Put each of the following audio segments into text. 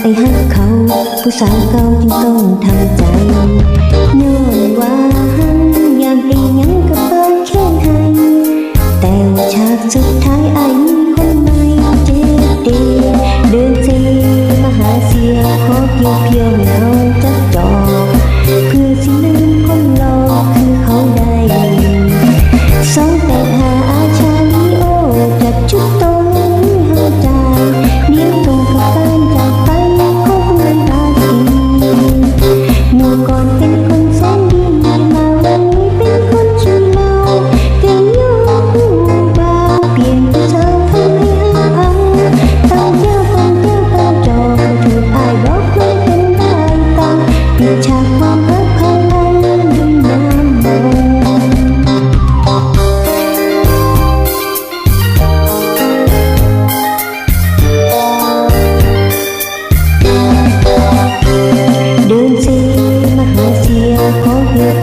ไอ้ฮักเขา ผู้สาวเก่าจึงต้องทำใจย้อนว่าหันยากดียังก็เปิดแค่ให้ แต่ว่าฉากสุดท้ายไอ้มีคนใหม่เจ็บดีเดินเซมาหาเสียขอเพียวเพียวไม่เอาจักจอ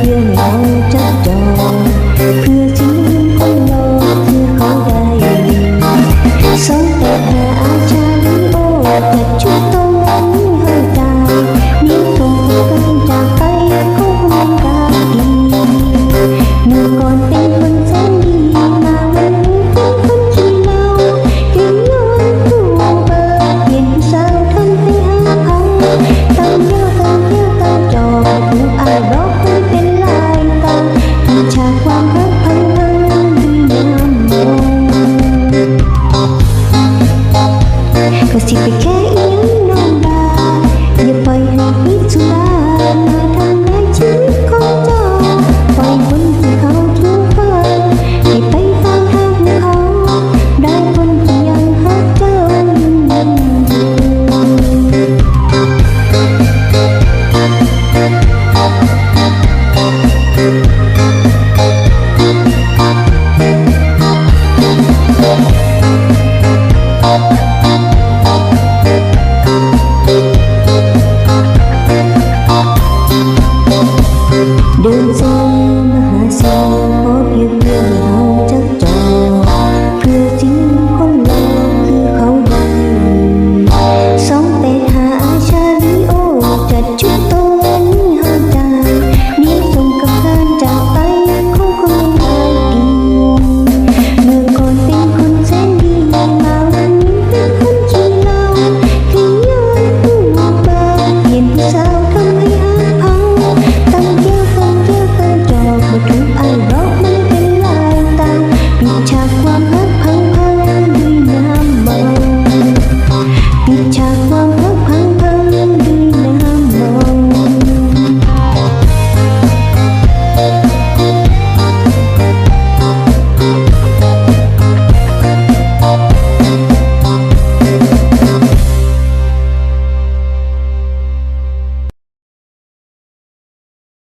有没有？